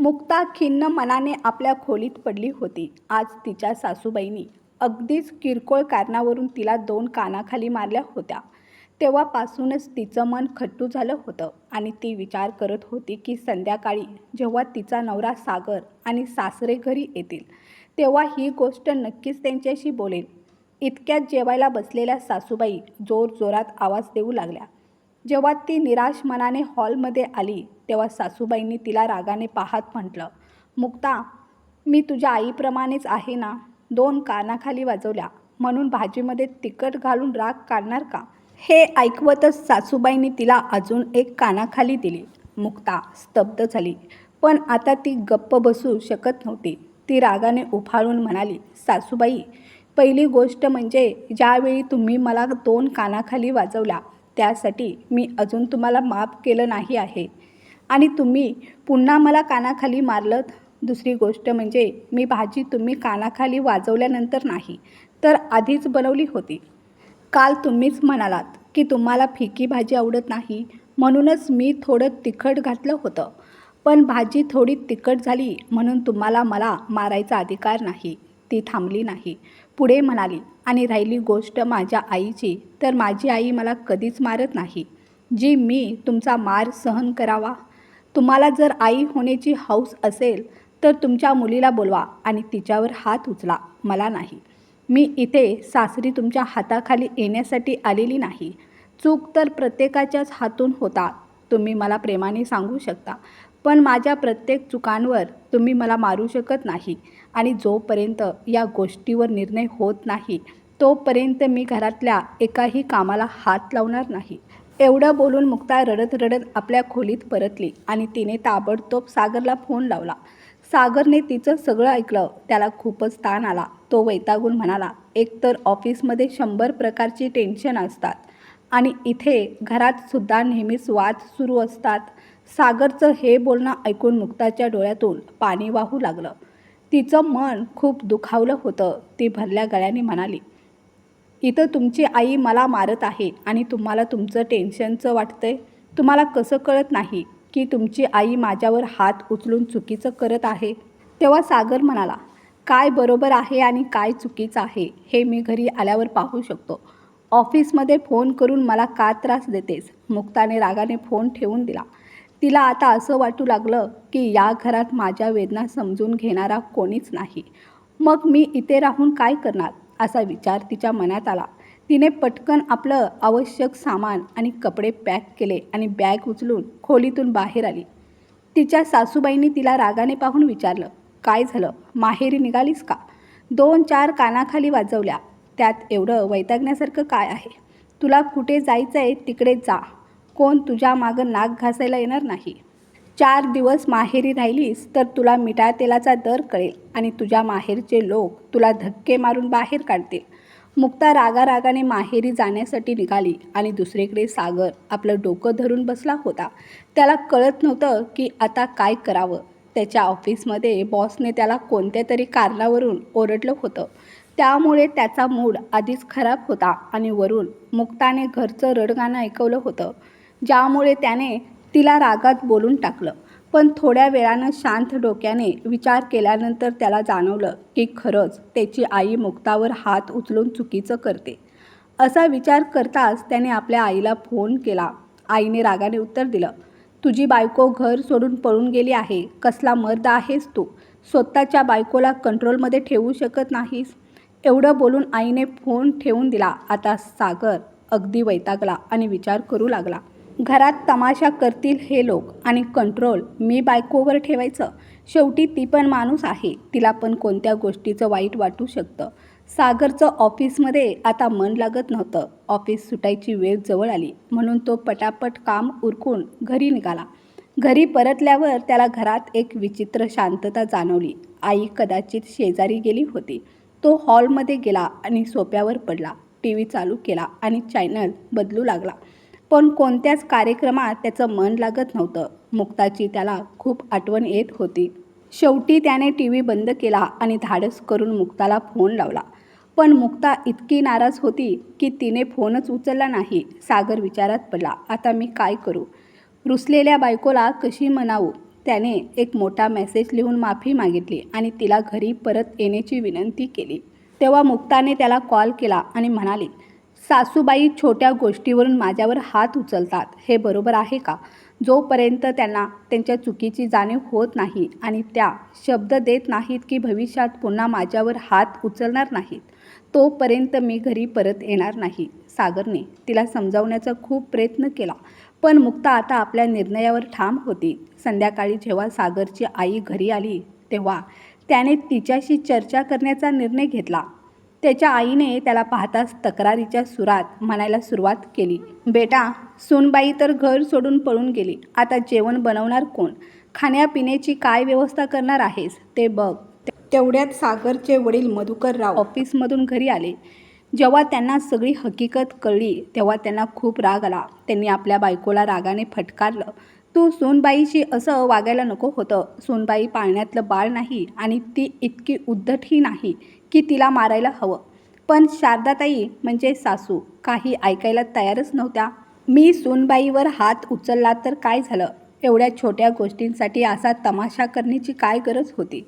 मुक्ता खिन्न मनाने आपल्या खोलीत पडली होती. आज तिच्या सासूबाईंनी अगदीच किरकोळ कारणावरून तिला दोन कानाखाली मारल्या होत्या. तेव्हापासूनच तिचं मन खट्टू झालं होतं आणि ती विचार करत होती की संध्याकाळी जेव्हा तिचा नवरा सागर आणि सासरे घरी येतील तेव्हा ही गोष्ट नक्कीच त्यांच्याशी बोलेल इतक्यात जेवायला बसलेल्या सासूबाई जोरजोरात आवाज देऊ लागल्या. जेव्हा ती निराश मनाने हॉलमध्ये आली तेव्हा सासूबाईंनी तिला रागाने पाहत म्हटलं मुक्ता मी तुझ्या आईप्रमाणेच आहे ना? दोन कानाखाली वाजवल्या. म्हणून भाजीमध्ये तिखट घालून राग काढणार का? हे ऐकवतच सासूबाईंनी तिला अजून एक कानाखाली दिली. मुक्ता स्तब्ध झाली. पण आता ती गप्प बसू शकत नव्हती. ती रागाने उफाळून म्हणाली सासूबाई पहिली गोष्ट म्हणजे ज्यावेळी तुम्ही मला दोन कानाखाली वाजवल्या त्यासाठी मी अजून तुम्हाला माफ केलं नाही आहे. आणि तुम्ही पुन्हा मला कानाखाली मारलं दुसरी गोष्ट म्हणजे मी भाजी तुम्ही कानाखाली वाजवल्यानंतर नाही तर आधीच बनवली होती. काल तुम्हीच म्हणालात की तुम्हाला फिकी भाजी आवडत नाही म्हणूनच मी थोडं तिखट घातलं होतं. पण भाजी थोडी तिखट झाली म्हणून तुम्हाला मला मारायचा अधिकार नाही ती थांबली नाही. पुढे म्हणाली आणि राहिली गोष्ट माझ्या आईची तर माझी आई मला कधीच मारत नाही. जी मी तुमचा मार सहन करावा. तुम्हाला जर आई होण्याची हौस असेल तर तुमच्या मुलीला बोलवा आणि तिच्यावर हात उचला. मला नाही. मी इथे सासरी तुमच्या हाताखाली येण्यासाठी आलेली नाही. चूक तर प्रत्येकाच्याच हातून होता. तुम्ही मला प्रेमाने सांगू शकता. पण माझ्या प्रत्येक चुकांवर तुम्ही मला मारू शकत नाही आणि जोपर्यंत या गोष्टीवर निर्णय होत नाही तोपर्यंत मी घरातल्या एकाही कामाला हात लावणार नाही. एवढं बोलून मुक्ता रडत रडत आपल्या खोलीत परतली आणि तिने ताबडतोब सागरला फोन लावला. सागरने तिचं सगळं ऐकलं त्याला खूपच ताण आला. तो वैतागून म्हणाला एकतर ऑफिसमध्ये शंभर प्रकारची टेन्शन असतात आणि इथे घरातसुद्धा नेहमीच वाद सुरू असतात. सागरचं हे बोलणं ऐकून मुक्ताच्या डोळ्यातून पाणी वाहू लागलं. तिचं मन खूप दुखावलं होतं ती भरल्या गळ्याने म्हणाली इथं तुमची आई मला मारत आहे आणि तुम्हाला तुमचं टेन्शनचं वाटतंय? तुम्हाला कसं कळत नाही की तुमची आई माझ्यावर हात उचलून चुकीचं करत आहे? तेव्हा सागर म्हणाला काय बरोबर आहे आणि काय चुकीचं आहे हे मी घरी आल्यावर पाहू शकतो. ऑफिसमध्ये फोन करून मला का त्रास देतेस? मुक्ताने रागाने फोन ठेवून दिला तिला आता असं वाटू लागलं की या घरात माझ्या वेदना समजून घेणारा कोणीच नाही. मग मी इथे राहून काय करणार? असा विचार तिच्या मनात आला. तिने पटकन आपलं आवश्यक सामान आणि कपडे पॅक केले आणि बॅग उचलून खोलीतून बाहेर आली. तिच्या सासूबाईंनी तिला रागाने पाहून विचारलं काय झालं? माहेरी निघालीस का? दोन चार कानाखाली वाजवल्या. त्यात एवढं वैतागण्यासारखं काय आहे? तुला कुठे जायचं आहे तिकडे जा. कोण तुझ्या मागं नाक घासायला येणार नाही. चार दिवस माहेरी राहिलीस तर तुला मिठा तेलाचा दर कळेल आणि तुझ्या माहेरचे लोक तुला धक्के मारून बाहेर काढतील. मुक्ता रागारागाने माहेरी जाण्यासाठी निघाली आणि दुसरीकडे सागर आपलं डोकं धरून बसला होता. त्याला कळत नव्हतं की आता काय करावं. त्याच्या ऑफिसमध्ये बॉसने त्याला कोणत्या तरी कारणावरून ओरडलं होतं. त्यामुळे त्याचा मूड आधीच खराब होता आणि वरून मुक्ताने घरचं रडगाणं ऐकवलं होतं. ज्यामुळे त्याने तिला रागात बोलून टाकलं. पण थोड्या वेळानं शांत डोक्याने विचार केल्यानंतर त्याला जाणवलं की खरंच त्याची आई मुक्तावर हात उचलून चुकीचं करते. असा विचार करताच त्याने आपल्या आईला फोन केला. आईने रागाने उत्तर दिलं तुझी बायको घर सोडून पळून गेली आहे. कसला मर्द आहेस तू? स्वतःच्या बायकोला कंट्रोलमध्ये ठेवू शकत नाहीस. एवढं बोलून आईने फोन ठेवून दिला. आता सागर अगदी वैतागला आणि विचार करू लागला. घरात तमाशा करतील हे लोक आणि कंट्रोल मी बायकोवर ठेवायचं. शेवटी ती पण माणूस आहे. तिला पण कोणत्या गोष्टीचं वाईट वाटू शकतं. सागरचं ऑफिसमध्ये आता मन लागत नव्हतं. ऑफिस सुटायची वेळ जवळ आली. म्हणून तो पटापट काम उरकून घरी निघाला. घरी परतल्यावर त्याला घरात एक विचित्र शांतता जाणवली. आई कदाचित शेजारी गेली होती. तो हॉलमध्ये गेला आणि सोप्यावर पडला. टी व्ही चालू केला आणि चॅनल बदलू लागला. पण कोणत्याच कार्यक्रमात त्याचं मन लागत नव्हतं. मुक्ताची त्याला खूप आठवण येत होती. शेवटी त्याने टी व्ही बंद केला आणि धाडस करून मुक्ताला फोन लावला. पण मुक्ता इतकी नाराज होती की तिने फोनच उचलला नाही. सागर विचारात पडला आता मी काय करू? रुसलेल्या बायकोला कशी म्हणावू त्याने एक मोठा मेसेज लिहून माफी मागितली आणि तिला घरी परत येण्याची विनंती केली. तेव्हा मुक्ताने त्याला कॉल केला आणि म्हणाली सासूबाई छोट्या गोष्टीवरून माझ्यावर हात उचलतात. हे बरोबर आहे का? जोपर्यंत त्यांना त्यांच्या चुकीची जाणीव होत नाही आणि त्या शब्द देत नाहीत की भविष्यात पुन्हा माझ्यावर हात उचलणार नाहीत तोपर्यंत मी घरी परत येणार नाही. सागरने तिला समजावण्याचा खूप प्रयत्न केला पण मुक्ता आता आपल्या निर्णयावर ठाम होती. संध्याकाळी जेव्हा सागरची आई घरी आली तेव्हा त्याने तिच्याशी चर्चा करण्याचा निर्णय घेतला. त्याच्या आईने त्याला पाहताच तक्रारीच्या सुरात म्हणायला सुरुवात केली. बेटा सोनबाई तर घर सोडून पळून गेली. आता जेवण बनवणार कोण? खाण्यापिण्याची काय व्यवस्था करणार आहेस? ते बघ. तेवढ्यात सागरचे वडील मधुकरराव ऑफिसमधून घरी आले. जेव्हा त्यांना सगळी हकीकत कळली तेव्हा त्यांना खूप राग आला. त्यांनी आपल्या बायकोला रागाने फटकारलं. तू सोनबाईशी असं वागायला नको होतं. सोनबाई पाळण्यातलं बाळ नाही आणि ती इतकी उद्धटही नाही. की तिला मारायला हवं. पण शारदाताई म्हणजे सासू काही ऐकायला तयारच नव्हत्या. मी सूनबाईवर हात उचलला तर काय झालं? एवढ्या छोट्या गोष्टींसाठी असा तमाशा करण्याची काय गरज होती?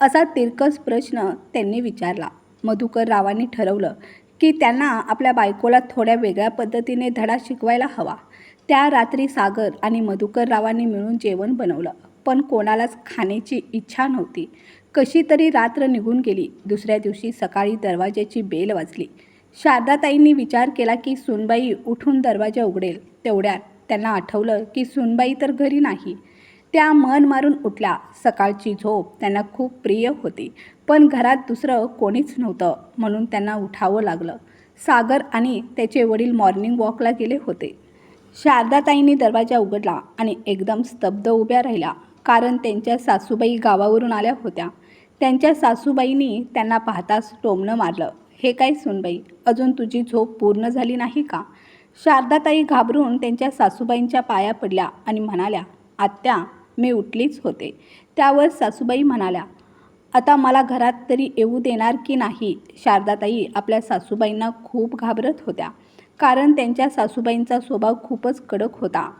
असा तिरकस प्रश्न त्यांनी विचारला. मधुकर रावांनी ठरवलं की त्यांना आपल्या बायकोला थोड्या वेगळ्या पद्धतीने धडा शिकवायला हवा. त्या रात्री सागर आणि मधुकर रावांनी मिळून जेवण बनवलं. पण कोणालाच खाण्याची इच्छा नव्हती. कशी तरी रात्र निघून गेली. दुसऱ्या दिवशी सकाळी दरवाज्याची बेल वाजली. शारदाताईंनी विचार केला की सुनबाई उठून दरवाजा उघडेल. तेवढ्यात त्यांना आठवलं की सुनबाई तर घरी नाही. त्या मन मारून उठल्या. सकाळची झोप त्यांना खूप प्रिय होती. पण घरात दुसरं कोणीच नव्हतं म्हणून त्यांना उठावं लागलं. सागर आणि त्याचे वडील मॉर्निंग वॉकला गेले होते. शारदाताईंनी दरवाजा उघडला आणि एकदम स्तब्ध उभ्या राहिल्या. कारण त्यांच्या सासूबाई गावावरून आल्या होत्या. त्यांच्या सासूबाईंनी त्यांना पाहताच टोमणं मारलं. हे काय सुनबाई अजून तुझी झोप पूर्ण झाली नाही का? शारदाताई घाबरून त्यांच्या सासूबाईंच्या पाया पडल्या आणि म्हणाल्या आत्या मी उठलीच होते. त्यावर सासूबाई म्हणाल्या आता मला घरात तरी येऊ देणार की नाही? शारदाताई आपल्या सासूबाईंना खूप घाबरत होत्या. कारण त्यांच्या सासूबाईंचा स्वभाव खूपच कडक होता.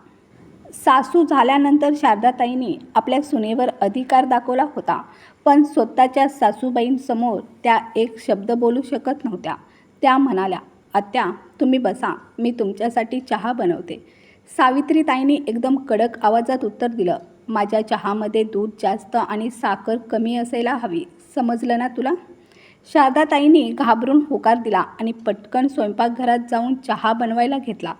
सासू झाल्यानंतर शारदाताईने आपल्या सुनेवर अधिकार दाखवला होता. पण स्वतःच्या सासूबाईंसमोर त्या एक शब्द बोलू शकत नव्हत्या. त्या म्हणाल्या आत्या तुम्ही बसा मी तुमच्यासाठी चहा बनवते. सावित्रीताईंनी एकदम कडक आवाजात उत्तर दिलं माझ्या चहामध्ये दूध जास्त आणि साखर कमी असायला हवी समजलं ना तुला? शारदाताईंनी घाबरून होकार दिला आणि पटकन स्वयंपाकघरात जाऊन चहा बनवायला घेतला.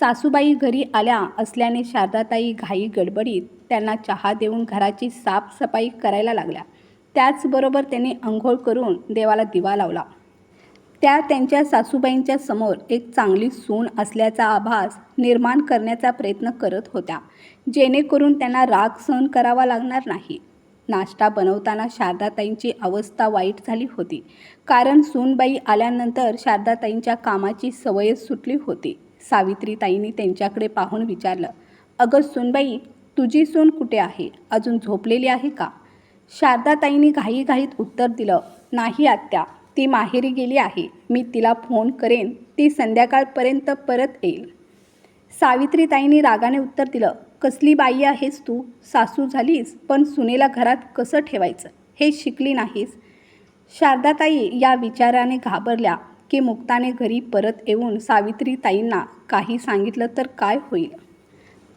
सासूबाई घरी आल्या असल्याने शारदाताई घाई गडबडीत त्यांना चहा देऊन घराची साफसफाई करायला लागल्या. त्याचबरोबर त्यांनी अंघोळ करून देवाला दिवा लावला. त्या त्यांच्या सासूबाईंच्या समोर एक चांगली सून असल्याचा आभास निर्माण करण्याचा प्रयत्न करत होत्या. जेणेकरून त्यांना राग सहन करावा लागणार नाही. नाश्ता बनवताना शारदाताईंची अवस्था वाईट झाली होती. कारण सूनबाई आल्यानंतर शारदाताईंच्या कामाची सवयच सुटली होती. सावित्रीताईंनी त्यांच्याकडे पाहून विचारलं अगं सोनबाई तुझी सून कुठे आहे? अजून झोपलेली आहे का? शारदाताईंनी घाईघाईत उत्तर दिलं नाही आत्या ती माहेरी गेली आहे. मी तिला फोन करेन. ती संध्याकाळपर्यंत परत येईल. सावित्रीताईंनी रागाने उत्तर दिलं कसली बाई आहेस तू? सासू झालीस पण सुनेला घरात कसं ठेवायचं? हे शिकली नाहीस? शारदाताई या विचाराने घाबरल्या की मुक्ताने घरी परत येऊन सावित्रीताईंना काही सांगितलं तर काय होईल?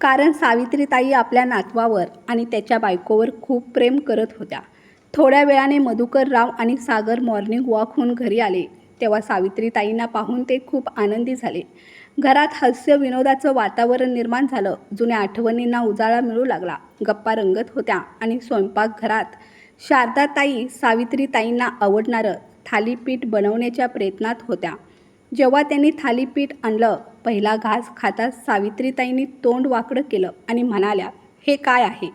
कारण सावित्रीताई आपल्या नातवावर आणि त्याच्या बायकोवर खूप प्रेम करत होत्या. थोड्या वेळाने मधुकर राव आणि सागर मॉर्निंग वॉकहून घरी आले तेव्हा सावित्रीताईंना पाहून ते खूप आनंदी झाले. घरात हास्य विनोदाचं वातावरण निर्माण झालं जुन्या आठवणींना उजाळा मिळू लागला गप्पा रंगत होत्या आणि स्वयंपाकघरात शारदाताई सावित्रीताईंना आवडणारं थालीपीठ बनवण्याच्या प्रयत्नात होत्या. जेव्हा त्यांनी थालीपीठ आणलं पहिला घास खाता सावित्रीताईंनी तोंड वाकडं केलं आणि म्हणाल्या हे काय आहे?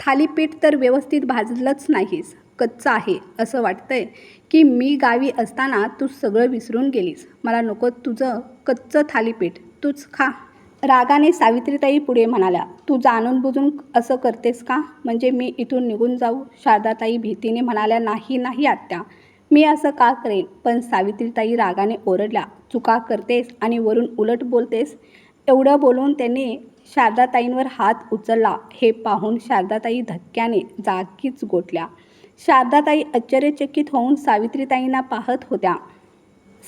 थालीपीठ तर व्यवस्थित भाजलंच नाहीस कच्चं आहे असं वाटतंय की मी गावी असताना तू सगळं विसरून गेलीस. मला नको तुझं कच्चं थालीपीठ तूच खा. रागाने सावित्रीताई पुढे म्हणाल्या तू जाणून बुजून असं करतेस का? म्हणजे मी इथून निघून जाऊ? शारदाताई भीतीने म्हणाल्या नाही नाही आत्या. मी असं का करेन? पण सावित्रीताई रागाने ओरडल्या चुका करतेस आणि वरून उलट बोलतेस? एवढं बोलून त्यांनी शारदाताईंवर हात उचलला. हे पाहून शारदाताई धक्क्याने जागीच गोठल्या. शारदाताई आश्चर्यचकित होऊन सावित्रीताईंना पाहत होत्या.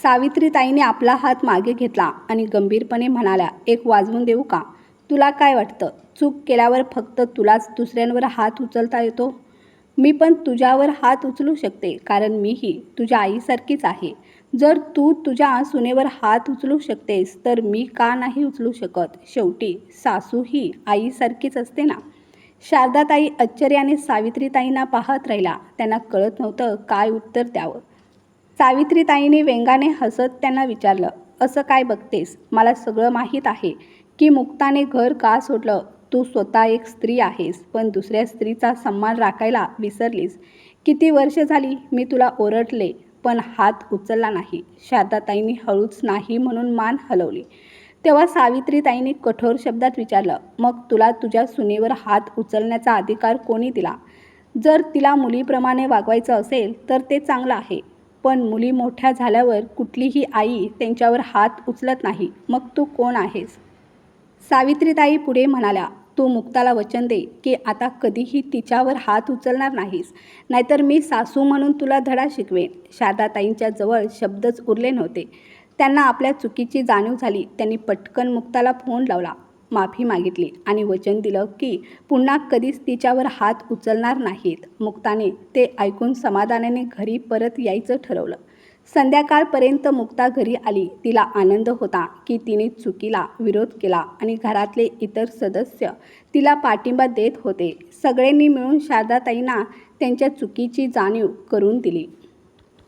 सावित्रीताईने आपला हात मागे घेतला आणि गंभीरपणे म्हणाल्या एक वाजवून देऊ का? तुला काय वाटतं? चूक केल्यावर फक्त तुलाच दुसऱ्यांवर हात उचलता येतो? मी पण तुझ्यावर हात उचलू शकते कारण मीही तुझ्या आईसारखीच आहे. जर तू तुझ्या सुनेवर हात उचलू शकतेस तर मी का नाही उचलू शकत? शेवटी सासू ही आईसारखीच असते ना? शारदाताई आश्चर्याने सावित्रीताईंना पाहत राहिला. त्यांना कळत नव्हतं काय उत्तर द्यावं. सावित्रीताईने व्यंगाने हसत त्यांना विचारलं असं काय बघतेस? मला सगळं माहीत आहे की मुक्ताने घर का सोडलं? तू स्वतः एक स्त्री आहेस पण दुसऱ्या स्त्रीचा सन्मान राखायला विसरलीस. किती वर्ष झाली मी तुला ओरडले पण हात उचलला नाही. शारदाताईंनी हळूच नाही म्हणून मान हलवली. तेव्हा सावित्रीताईंनी कठोर शब्दात विचारलं मग तुला तुझ्या सुनेवर हात उचलण्याचा अधिकार कोणी दिला? जर तिला मुलीप्रमाणे वागवायचं असेल तर ते चांगलं आहे. पण मुली मोठ्या झाल्यावर कुठलीही आई त्यांच्यावर हात उचलत नाही. मग तू कोण आहेस? सावित्रीताई पुढे म्हणाल्या तू मुक्ताला वचन दे की आता कधीही तिच्यावर हात उचलणार नाहीस. नाहीतर मी सासू म्हणून तुला धडा शिकवेन. शारदाताईंच्या जवळ शब्दच उरले नव्हते. त्यांना आपल्या चुकीची जाणीव झाली. त्यांनी पटकन मुक्ताला फोन लावला. माफी मागितली आणि वचन दिलं की पुन्हा कधीच तिच्यावर हात उचलणार नाहीत. मुक्ताने ते ऐकून समाधानाने घरी परत यायचं ठरवलं. संध्याकाळपर्यंत मुक्ता घरी आली. तिला आनंद होता की तिने चुकीला विरोध केला आणि घरातले इतर सदस्य तिला पाठिंबा देत होते. सगळ्यांनी मिळून शारदाताईंना त्यांच्या चुकीची जाणीव करून दिली.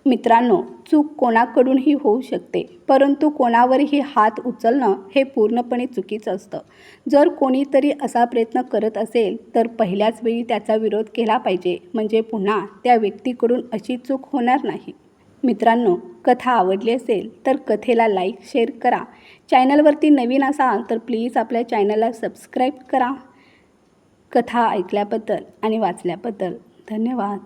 मित्रांनो चूक कोणाकडूनही होऊ शकते परंतु कोणावरही हात उचलणं हे पूर्णपणे चुकीचं असतं. जर कोणीतरी असा प्रयत्न करत असेल तर पहिल्याच वेळी त्याचा विरोध केला पाहिजे. म्हणजे पुन्हा त्या व्यक्तीकडून अशी चूक होणार नाही. मित्रांनो कथा आवडली असेल तर कथेला लाईक शेअर करा. चॅनलवरती नवीन असाल तर प्लीज आपल्या चॅनलला सबस्क्राईब करा. कथा ऐकल्याबद्दल आणि वाचल्याबद्दल धन्यवाद.